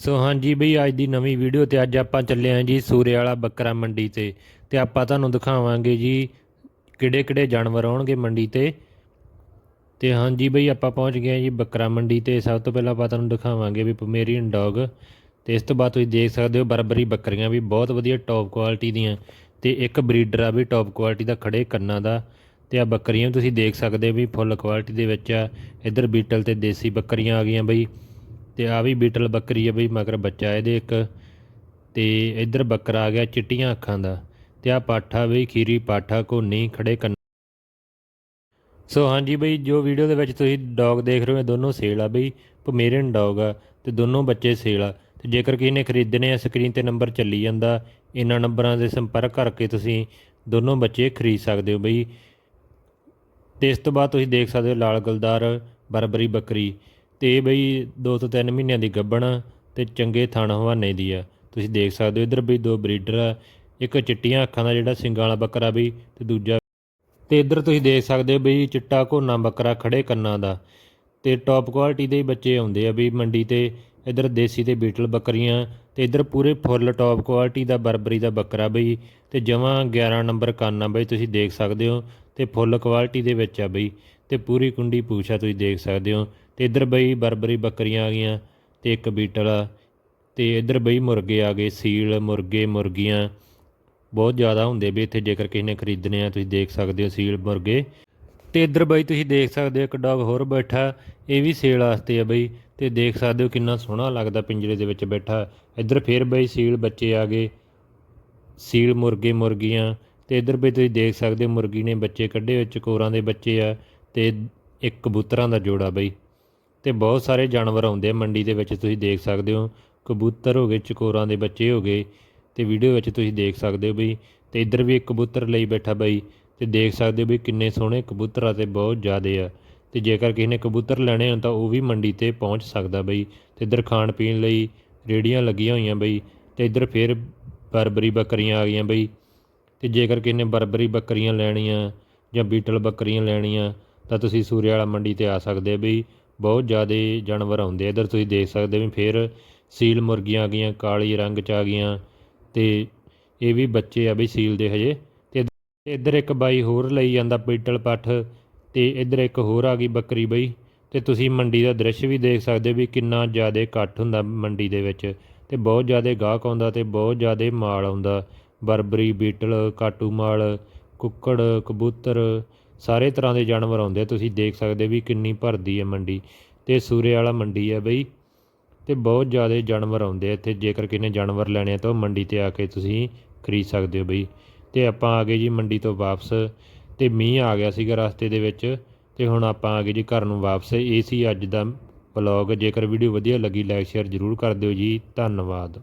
ਸੋ ਹਾਂਜੀ ਬਈ, ਅੱਜ ਦੀ ਨਵੀਂ ਵੀਡੀਓ ਤੇ ਅੱਜ ਆਪਾਂ ਚੱਲੇ ਆਂ ਜੀ ਸੂਰੇ ਵਾਲਾ ਬੱਕਰਾ ਮੰਡੀ ਤੇ ਤੇ ਆਪਾਂ ਤੁਹਾਨੂੰ ਦਿਖਾਵਾਂਗੇ ਜੀ ਕਿਹੜੇ ਕਿਹੜੇ ਜਾਨਵਰ ਆਉਣਗੇ ਮੰਡੀ ਤੇ। ਤੇ ਹਾਂਜੀ ਬਈ, ਆਪਾਂ ਪਹੁੰਚ ਗਏ ਆਂ ਜੀ ਬੱਕਰਾ ਮੰਡੀ ਤੇ। ਸਭ ਤੋਂ ਪਹਿਲਾਂ ਆਪਾਂ ਤੁਹਾਨੂੰ ਦਿਖਾਵਾਂਗੇ ਵੀ ਪਮੇਰੀਅਨ ਡੌਗ। ਤੇ ਇਸ ਤੋਂ ਬਾਅਦ ਤੁਸੀਂ ਦੇਖ ਸਕਦੇ ਹੋ ਬਰਬਰੀ ਬੱਕਰੀਆਂ ਵੀ ਬਹੁਤ ਵਧੀਆ ਟੌਪ ਕੁਆਲਿਟੀ ਦੀਆਂ। ਤੇ ਇੱਕ ਬਰੀਡਰ ਆ ਵੀ ਟੌਪ ਕੁਆਲਿਟੀ ਦਾ ਖੜੇ ਕੰਨਾਂ ਦਾ। ਤੇ ਆ ਬੱਕਰੀਆਂ ਵੀ ਤੁਸੀਂ ਦੇਖ ਸਕਦੇ ਹੋ ਵੀ ਫੁੱਲ ਕੁਆਲਿਟੀ ਦੇ ਵਿੱਚ ਆ। ਇੱਧਰ ਬੀਟਲ ਤੇ ਦੇਸੀ ਬੱਕਰੀਆਂ ਆ ਗਈਆਂ ਬਈ। ਤੇ ਆ ਵੀ ਬੀਟਲ ਬੱਕਰੀ ਆ ਬਈ, ਮਗਰ ਬੱਚਾ ਇਹਦੇ ਇੱਕ। ਤੇ ਇੱਧਰ ਬੱਕਰਾ ਆ ਗਿਆ ਚਿੱਟੀਆਂ ਅੱਖਾਂ ਦਾ। ਤੇ ਆ ਪਾਠਾ ਬਈ, ਖੀਰੀ ਪਾਠਾ ਕੋਨੀ ਖੜੇ ਕੰਨ। ਸੋ ਹਾਂਜੀ ਬਈ, ਜੋ ਵੀਡੀਓ ਦੇ ਵਿੱਚ ਤੁਸੀਂ ਡੌਗ ਦੇਖ ਰਹੇ ਹੋ ਦੋਨੋਂ ਸੇਲ ਆ ਬਈ, ਪਮੇਰੀਅਨ ਡੌਗ ਆ ਤੇ ਦੋਨੋਂ ਬੱਚੇ ਸੇਲ ਆ। ਤੇ ਜੇਕਰ ਕਿਸੇ ਨੇ ਖਰੀਦਣੇ ਆ, ਸਕਰੀਨ ਤੇ ਨੰਬਰ ਚੱਲੀ ਜਾਂਦਾ। ਇਹਨਾਂ ਨੰਬਰਾਂ ਦੇ ਸੰਪਰਕ ਕਰਕੇ ਤੁਸੀਂ ਦੋਨੋਂ ਬੱਚੇ ਖਰੀਦ ਸਕਦੇ ਹੋ ਬਈ। ਤੇ ਇਸ ਤੋਂ ਬਾਅਦ ਤੁਸੀਂ ਦੇਖ ਸਕਦੇ ਹੋ ਲਾਲ ਗਲਦਾਰ, ਬਰਬਰੀ ਬੱਕਰੀ। ਤੇ ਬਈ 2 ਤੋਂ 3 ਮਹੀਨਿਆਂ ਦੀ ਗੱਬਣ ਆ ਤੇ ਚੰਗੇ ਥਣ ਹਵਾਨੇ ਦੀ ਆ। ਤੁਸੀਂ ਦੇਖ ਸਕਦੇ ਹੋ ਇੱਧਰ ਬਈ ਦੋ ਬਰੀਡਰ ਆ। ਇੱਕ ਚਿੱਟੀਆਂ ਅੱਖਾਂ ਦਾ ਜਿਹੜਾ ਸਿੰਗਾਂ ਵਾਲਾ ਬੱਕਰਾ ਬਈ ਤੇ ਦੂਜਾ ਤੇ ਇੱਧਰ ਤੁਸੀਂ ਦੇਖ ਸਕਦੇ ਹੋ ਬਈ ਚਿੱਟਾ ਘੋਨਾ ਬੱਕਰਾ ਖੜੇ ਕੰਨਾਂ ਦਾ। ਤੇ ਟੌਪ ਕੁਆਲਿਟੀ ਦੇ ਬੱਚੇ ਆਉਂਦੇ ਆ ਵੀ ਮੰਡੀ ਤੇ। ਇੱਧਰ ਦੇਸੀ ਤੇ ਬੀਟਲ ਬੱਕਰੀਆਂ ਤੇ ਇੱਧਰ ਪੂਰੇ ਫੁੱਲ ਟੌਪ ਕੁਆਲਿਟੀ ਦਾ ਬਰਬਰੀ ਦਾ ਬੱਕਰਾ ਬਈ। ਤੇ ਜਮਾਂ 11 ਨੰਬਰ ਕੰਨ ਆ ਬਈ ਤੁਸੀਂ ਦੇਖ ਸਕਦੇ ਹੋ ਤੇ ਫੁੱਲ ਕੁਆਲਿਟੀ ਦੇ ਵਿੱਚ ਆ ਬਈ। ਤੇ ਪੂਰੀ ਕੁੰਡੀ ਪੂਛ ਤੁਸੀਂ ਦੇਖ ਸਕਦੇ ਹੋ। ਤੇ ਇੱਧਰ ਬਈ ਬਰਬਰੀ ਬੱਕਰੀਆਂ ਆ ਗਈਆਂ ਤੇ ਇੱਕ ਬੀਟਲ ਆ। ਤੇ ਇੱਧਰ ਬਈ ਮੁਰਗੇ ਆ ਗਏ, ਸੀਲ, ਮੁਰਗੇ, ਮੁਰਗੀਆਂ। ਬਹੁਤ ਜ਼ਿਆਦਾ ਹੁੰਦੇ ਵੀ ਇੱਥੇ ਜੇਕਰ ਕਿਸੇ ਨੇ ਖਰੀਦਣੇ ਆ, ਤੁਸੀਂ ਦੇਖ ਸਕਦੇ ਹੋ ਸੀਲ, ਮੁਰਗੇ। ਤੇ ਇੱਧਰ ਬਈ ਤੁਸੀਂ ਦੇਖ ਸਕਦੇ ਹੋ ਇੱਕ ਡੌਗ ਹੋਰ ਬੈਠਾ, ਇਹ ਵੀ ਸੇਲ ਵਾਸਤੇ ਆ ਬਈ। ਤੇ ਦੇਖ ਸਕਦੇ ਹੋ ਕਿੰਨਾ ਸੋਹਣਾ ਲੱਗਦਾ ਪਿੰਜਰੇ ਦੇ ਵਿੱਚ ਬੈਠਾ। ਇੱਧਰ ਫੇਰ ਬਈ ਸੀਲ ਬੱਚੇ ਆ ਗਏ, ਸੀਲ, ਮੁਰਗੇ, ਮੁਰਗੀਆਂ। ਤੇ ਇੱਧਰ ਬਈ ਤੁਸੀਂ ਦੇਖ ਸਕਦੇ ਹੋ ਮੁਰਗੀ ਨੇ ਬੱਚੇ ਕੱਢੇ ਹੋਏ, ਚਕੋਰਾਂ ਦੇ ਬੱਚੇ ਆ। ਤੇ ਇੱਕ ਕਬੂਤਰਾਂ ਦਾ ਜੋੜਾ ਬਈ। ਤੇ ਬਹੁਤ ਸਾਰੇ ਜਾਨਵਰ ਆਉਂਦੇ ਆ ਮੰਡੀ ਦੇ ਵਿੱਚ, ਤੁਸੀਂ ਦੇਖ ਸਕਦੇ ਹੋ। ਕਬੂਤਰ ਹੋ ਗਏ, ਚਕੋਰਾਂ ਦੇ ਬੱਚੇ ਹੋ ਗਏ। ਤੇ ਵੀਡੀਓ ਵਿੱਚ ਤੁਸੀਂ ਦੇਖ ਸਕਦੇ ਹੋ ਬਈ। ਤੇ ਇੱਧਰ ਵੀ ਇੱਕ ਕਬੂਤਰ ਲਈ ਬੈਠਾ ਬਈ। ਤੇ ਦੇਖ ਸਕਦੇ ਹੋ ਵੀ ਕਿੰਨੇ ਸੋਹਣੇ ਕਬੂਤਰ ਆ ਤੇ ਬਹੁਤ ਜ਼ਿਆਦੇ ਆ। ਤੇ ਜੇਕਰ ਕਿਸੇ ਨੇ ਕਬੂਤਰ ਲੈਣੇ ਹੋਣ ਤਾਂ ਉਹ ਵੀ ਮੰਡੀ ਤੇ ਪਹੁੰਚ ਸਕਦਾ ਬਈ। ਤੇ ਇੱਧਰ ਖਾਣ ਪੀਣ ਲਈ ਰੇੜੀਆਂ ਲੱਗੀਆਂ ਹੋਈਆਂ ਬਈ। ਤੇ ਇੱਧਰ ਫੇਰ ਬਰਬਰੀ ਬੱਕਰੀਆਂ ਆ ਗਈਆਂ ਬਈ। ਤੇ ਜੇਕਰ ਕਿਸੇ ਨੇ ਬਰਬਰੀ ਬੱਕਰੀਆਂ ਲੈਣੀਆਂ ਜਾਂ ਬੀਟਲ ਬੱਕਰੀਆਂ ਲੈਣੀਆਂ ਤਾਂ ਤੁਸੀਂ ਸੂਰਿਆ ਵਾਲਾ ਮੰਡੀ ਤੇ ਆ ਸਕਦੇ ਵੀ ਬਹੁਤ ਜ਼ਿਆਦਾ ਜਾਨਵਰ ਆਉਂਦੇ ਆ। ਇੱਧਰ ਤੁਸੀਂ ਦੇਖ ਸਕਦੇ ਹੋ ਵੀ ਫੇਰ ਸੀਲ ਮੁਰਗੀਆਂ ਆ ਗਈਆਂ, ਕਾਲੀ ਰੰਗ ਚ ਆ ਗਈਆਂ ਤੇ ਇਹ ਵੀ ਬੱਚੇ ਆ ਬਈ ਸੀਲ ਦੇ ਹਜੇ। ਤੇ ਤੇ ਇੱਧਰ ਇੱਕ ਬਾਈ ਹੋਰ ਲਈ ਜਾਂਦਾ ਪੀਟਲ ਪੱਠ ਤੇ ਇੱਧਰ ਇੱਕ ਹੋਰ ਆ ਗਈ ਬੱਕਰੀ ਬਈ। ਤੇ ਤੁਸੀਂ ਮੰਡੀ ਦਾ ਦ੍ਰਿਸ਼ ਵੀ ਦੇਖ ਸਕਦੇ ਹੋ ਵੀ ਕਿੰਨਾ ਜ਼ਿਆਦਾ ਇਕੱਠ ਹੁੰਦਾ ਮੰਡੀ ਦੇ ਵਿੱਚ। ਤੇ ਬਹੁਤ ਜ਼ਿਆਦਾ ਗਾਹਕ ਆਉਂਦਾ ਤੇ ਬਹੁਤ ਜ਼ਿਆਦਾ ਮਾਲ ਆਉਂਦਾ। ਬਰਬਰੀ, ਬੀਟਲ ਕਾਟੂ ਮਾਲ ਕੁੱਕੜ, ਕਬੂਤਰ ਸਾਰੇ ਤਰ੍ਹਾਂ ਦੇ ਜਾਨਵਰ ਆਉਂਦੇ ਆ। ਤੁਸੀਂ ਦੇਖ ਸਕਦੇ ਵੀ ਕਿੰਨੀ ਭਰਦੀ ਹੈ ਮੰਡੀ ਤੇ ਸੂਰੇ ਵਾਲਾ ਮੰਡੀ ਹੈ ਬਈ। ਤੇ ਬਹੁਤ ਜ਼ਿਆਦਾ ਜਾਨਵਰ ਆਉਂਦੇ ਇੱਥੇ। ਜੇਕਰ ਕਿਸੇ ਜਾਨਵਰ ਲੈਣੇ ਆ ਤਾਂ ਉਹ ਮੰਡੀ ਤੇ ਆ ਕੇ ਤੁਸੀਂ ਖਰੀਦ ਸਕਦੇ ਹੋ ਬਈ। ਤੇ ਆਪਾਂ ਆ ਗਏ ਜੀ ਮੰਡੀ ਤੋਂ ਵਾਪਸ ਤੇ ਮੀਂਹ ਆ ਗਿਆ ਸੀਗਾ ਰਸਤੇ ਦੇ ਵਿੱਚ ਤੇ ਹੁਣ ਆਪਾਂ ਆ ਗਏ ਜੀ ਘਰ ਨੂੰ ਵਾਪਸ। ਇਹ ਸੀ ਅੱਜ ਦਾ ਵਲੌਗ। ਜੇਕਰ ਵੀਡੀਓ ਵਧੀਆ ਲੱਗੀ, ਲਾਈਕ, ਸ਼ੇਅਰ ਜ਼ਰੂਰ ਕਰ ਦਿਓ ਜੀ। ਧੰਨਵਾਦ।